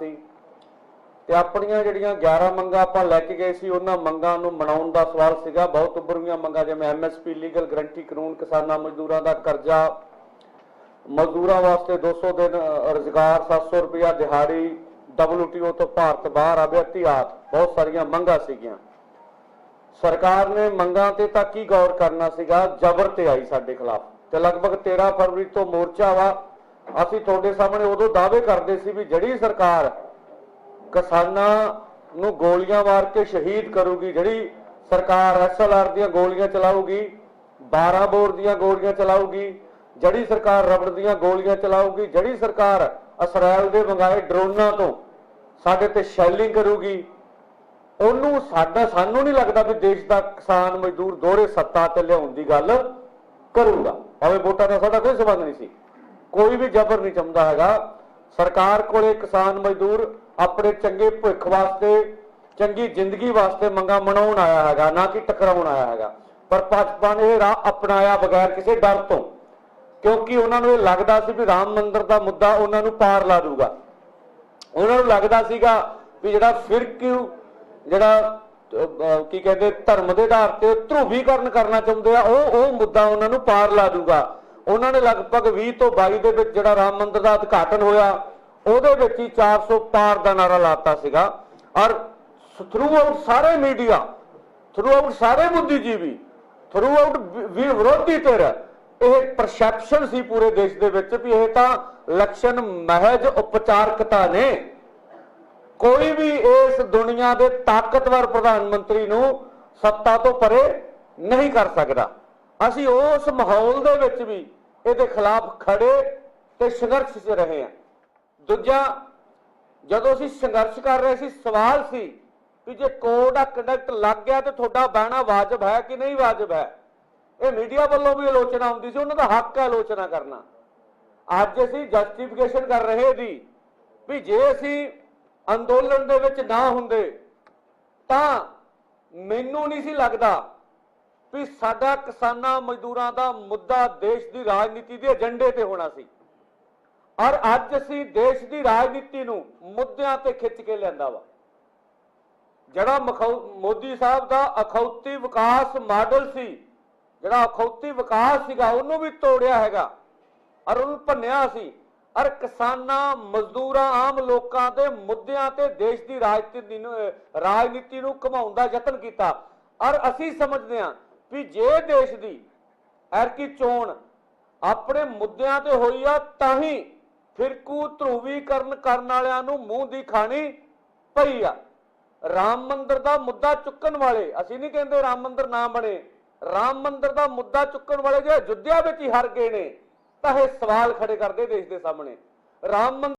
ਸੀ ਤੇ ਆਪਣੀਆਂ ਜਿਹੜੀਆਂ 11 ਮੰਗਾਂ ਆਪਾਂ ਲੈ ਕੇ ਗਏ ਸੀ ਉਹਨਾਂ ਮੰਗਾਂ ਨੂੰ ਮਨਾਉਣ ਦਾ ਸਵਾਲ ਸੀਗਾ। ਬਹੁਤ ਉੱਭਰਵੀਆਂ ਮੰਗਾਂ ਜਿਵੇਂ ਐਮਐਸਪੀ ਲੀਗਲ ਗਰੰਟੀ ਕਾਨੂੰਨ ਕਿਸਾਨਾਂ ਮਜ਼ਦੂਰਾਂ ਦਾ ਕਰਜ਼ਾ। ਮਜ਼ਦੂਰਾਂ ਵਾਸਤੇ 200 ਦਿਨ ਅ, 700 ਰੁਪਇਆ ਦਿਹਾੜੀ WTO ਤੋਂ ਭਾਰਤ ਬਾਹਰ ਆਵੇ ਇਤਿਹਾਸ ਬਹੁਤ ਸਾਰੀਆਂ ਮੰਗਾਂ ਸੀਗੀਆਂ। ਸਰਕਾਰ ਨੇ ਮੰਗਾਂ ਤੇ ਤਾਂ ਕੀ ਗੌਰ ਕਰਨਾ ਸੀਗਾ? ਜ਼ਬਰ ਤੇ ਆਈ ਸਾਡੇ ਖਿਲਾਫ। ਤੇ ਲਗਭਗ 13 ਫਰਵਰੀ ਤੋਂ ਮੋਰਚਾ ਵਾ। ਅਸੀਂ ਤੁਹਾਡੇ ਸਾਹਮਣੇ ਉਦੋਂ ਦਾਅਵੇ ਕਰਦੇ ਸੀ ਵੀ ਜਿਹੜੀ ਸਰਕਾਰ ਕਿਸਾਨਾਂ ਨੂੰ ਗੋਲੀਆਂ ਮਾਰ ਕੇ ਸ਼ਹੀਦ ਕਰੂਗੀ, ਜਿਹੜੀ ਸਰਕਾਰ ਐਸਐਲਆਰ ਦੀਆਂ ਗੋਲੀਆਂ ਚਲਾਊਗੀ 12 ਬੋਰ ਦੀਆਂ ਗੋਲੀਆਂ ਚਲਾਊਗੀ, ਜਿਹੜੀ ਸਰਕਾਰ ਰਬੜ ਦੀਆਂ ਗੋਲੀਆਂ ਚਲਾਊਗੀ, ਜਿਹੜੀ ਸਰਕਾਰ ਇਸਰਾਇਲ ਦੇ ਮੰਗਾਏ ਡਰੋਨਾਂ ਤੋਂ ਸਾਡੇ ਤੇ ਸ਼ੈਲਿੰਗ ਕਰੂਗੀ, ਉਹਨੂੰ ਸਾਡਾ, ਸਾਨੂੰ ਨਹੀਂ ਲੱਗਦਾ ਵੀ ਦੇਸ਼ ਦਾ ਕਿਸਾਨ ਮਜ਼ਦੂਰ ਦੋਹਰੇ ਸੱਤਾ ਤੇ ਲਿਆਉਣ ਦੀ ਗੱਲ ਕਰੂਗਾ। ਭਾਵੇਂ ਵੋਟਾਂ ਦਾ ਸਾਡਾ ਕੋਈ ਸਬੰਧ ਨਹੀਂ ਸੀ। ਕੋਈ ਵੀ ਜ਼ਬਰ ਨਹੀਂ ਚਾਹੁੰਦਾ ਹੈਗਾ। ਸਰਕਾਰ ਕੋਲੇ ਕਿਸਾਨ ਮਜ਼ਦੂਰ ਆਪਣੇ ਚੰਗੇ ਭਵਿੱਖ ਵਾਸਤੇ, ਚੰਗੀ ਜ਼ਿੰਦਗੀ ਵਾਸਤੇ ਮੰਗਾ ਮਨਾਉਣ ਆਇਆ ਹੈਗਾ, ਨਾ ਕਿ ਟਕਰਾਉਣ ਆਇਆ ਹੈਗਾ। ਪਰ ਭਾਜਪਾ ਨੇ ਇਹ ਰਾਹ ਅਪਣਾਇਆ ਬਗੈਰ ਕਿਸੇ ਡਰ ਤੋਂ। ਕਿਉਂਕਿ ਉਹਨਾਂ ਨੂੰ ਇਹ ਲੱਗਦਾ ਸੀ ਵੀ ਰਾਮ ਮੰਦਿਰ ਦਾ ਮੁੱਦਾ ਉਹਨਾਂ ਨੂੰ ਪਾਰ ਲਾ ਦੂਗਾ। ਉਹਨਾਂ ਨੂੰ ਲੱਗਦਾ ਸੀਗਾ ਵੀ ਜਿਹੜਾ ਫਿਰਕੂ ਜਿਹੜਾ ਕੀ ਕਹਿੰਦੇ, ਧਰਮ ਦੇ ਆਧਾਰ ਤੇ ਧਰੂਵੀਕਰਨ ਕਰਨਾ ਚਾਹੁੰਦੇ ਆ, ਉਹ ਉਹ ਮੁੱਦਾ ਉਹਨਾਂ ਨੂੰ ਪਾਰ ਲਾ ਦੂਗਾ। ਉਹਨਾਂ ਨੇ ਲਗਭਗ 20 ਤੋਂ 22 ਦੇ ਵਿੱਚ ਜਿਹੜਾ ਰਾਮ ਮੰਦਿਰ ਦਾ ਉਦਘਾਟਨ ਹੋਇਆ, ਉਹਦੇ ਵਿੱਚ ਹੀ 400 ਪਾਰ ਦਾ ਨਾਰਾ ਲਾਤਾ ਸੀਗਾ। ਔਰ ਥਰੂ ਆਊਟ ਸਾਰੇ ਮੀਡੀਆ ਥਰੂ ਆਊਟ ਸਾਰੇ ਬੁੱਧੀਜੀਵੀ ਥਰੂ ਆਊਟ ਵਿਰੋਧੀ ਧਿਰ, ਇਹ ਪਰਸੈਪਸ਼ਨ ਸੀ ਪੂਰੇ ਦੇਸ਼ ਦੇ ਵਿੱਚ ਵੀ ਇਹ ਤਾਂ ਇਲੈਕਸ਼ਨ ਮਹਿਜ ਉਪਚਾਰਕਤਾ ਨੇ। ਕੋਈ ਵੀ ਇਸ ਦੁਨੀਆ ਦੇ ਤਾਕਤਵਰ ਪ੍ਰਧਾਨ ਮੰਤਰੀ ਨੂੰ ਸੱਤਾ ਤੋਂ ਪਰੇ ਨਹੀਂ ਕਰ ਸਕਦਾ। ਅਸੀਂ ਉਸ ਮਾਹੌਲ ਦੇ ਵਿੱਚ ਵੀ ਇਹਦੇ ਖਿਲਾਫ ਖੜੇ ਤੇ ਸੰਘਰਸ਼ 'ਚ ਰਹੇ ਹਾਂ। ਦੂਜਾ, ਜਦੋਂ ਅਸੀਂ ਸੰਘਰਸ਼ ਕਰ ਰਹੇ ਸੀ, ਸਵਾਲ ਸੀ ਵੀ ਜੇ ਕੋਡ ਆ ਕੰਡਕਟ ਲੱਗ ਗਿਆ ਤੇ ਤੁਹਾਡਾ ਬਹਿਣਾ ਵਾਜਬ ਹੈ ਕਿ ਨਹੀਂ ਵਾਜਬ ਹੈ? ਇਹ ਮੀਡੀਆ ਵੱਲੋਂ ਵੀ ਆਲੋਚਨਾ ਹੁੰਦੀ ਸੀ, ਉਹਨਾਂ ਦਾ ਹੱਕ ਹੈ ਆਲੋਚਨਾ ਕਰਨਾ। ਅੱਜ ਅਸੀਂ ਜਸਟੀਫਿਕੇਸ਼ਨ ਕਰ ਰਹੇ ਦੀ ਵੀ ਜੇ ਅਸੀਂ ਅੰਦੋਲਨ ਦੇ ਵਿੱਚ ਨਾ ਹੁੰਦੇ, ਤਾਂ ਮੈਨੂੰ ਨਹੀਂ ਸੀ ਲੱਗਦਾ ਵੀ ਸਾਡਾ ਕਿਸਾਨਾਂ ਮਜ਼ਦੂਰਾਂ ਦਾ ਮੁੱਦਾ ਦੇਸ਼ ਦੀ ਰਾਜਨੀਤੀ ਦੇ ਏਜੰਡੇ ਤੇ ਹੋਣਾ ਸੀ। ਔਰ ਅੱਜ ਅਸੀਂ ਦੇਸ਼ ਦੀ ਰਾਜਨੀਤੀ ਨੂੰ ਮੁੱਦਿਆਂ ਤੇ ਖਿੱਚ ਕੇ ਲਿਆਂਦਾ ਵਾ। ਜਿਹੜਾ ਮਖੌ- ਮੋਦੀ ਸਾਹਿਬ ਦਾ ਅਖੌਤੀ ਵਿਕਾਸ ਮਾਡਲ ਸੀ, ਜਿਹੜਾ ਅਖੌਤੀ ਵਿਕਾਸ ਸੀਗਾ, ਉਹਨੂੰ ਵੀ ਤੋੜਿਆ ਹੈਗਾ ਔਰ ਉਹਨੂੰ ਭੰਨਿਆ ਸੀ। ਔਰ ਕਿਸਾਨਾਂ, ਮਜ਼ਦੂਰਾਂ, ਆਮ ਲੋਕਾਂ ਦੇ ਮੁੱਦਿਆਂ ਤੇ ਦੇਸ਼ ਦੀ ਰਾਜਨੀਤੀ ਨੂੰ ਰਾਜਨੀਤੀ ਨੂੰ ਘਮਾਉਣ ਦਾ ਯਤਨ ਕੀਤਾ। ਔਰ ਅਸੀਂ ਸਮਝਦੇ ਹਾਂ ਵੀ ਜੇ ਦੇਸ਼ ਦੀ ਐਰਕੀ ਚੋਣ ਆਪਣੇ ਮੁੱਦਿਆਂ ਤੇ ਹੋਈ ਆ, ਤਾਂ ਹੀ ਫਿਰਕੂ ਧਰੂਵੀਕਰਨ ਕਰਨ ਵਾਲਿਆਂ ਨੂੰ ਮੂੰਹ ਦੀ ਖਾਣੀ ਪਈ ਆ। ਰਾਮ ਮੰਦਰ ਦਾ ਮੁੱਦਾ ਚੁੱਕਣ ਵਾਲੇ, ਅਸੀਂ ਨਹੀਂ ਕਹਿੰਦੇ ਰਾਮ ਮੰਦਰ ਨਾ ਬਣੇ, ਰਾਮ ਮੰਦਿਰ ਦਾ ਮੁੱਦਾ ਚੁੱਕਣ ਵਾਲੇ ਜੇ ਅਯੁੱਧਿਆ ਵਿੱਚ ਹੀ ਹਾਰ ਗਏ ਨੇ, ਤਾਂ ਇਹ ਸਵਾਲ ਖੜੇ ਕਰਦੇ ਦੇਸ਼ ਦੇ ਸਾਹਮਣੇ। ਰਾਮ ਮੰਦਿਰ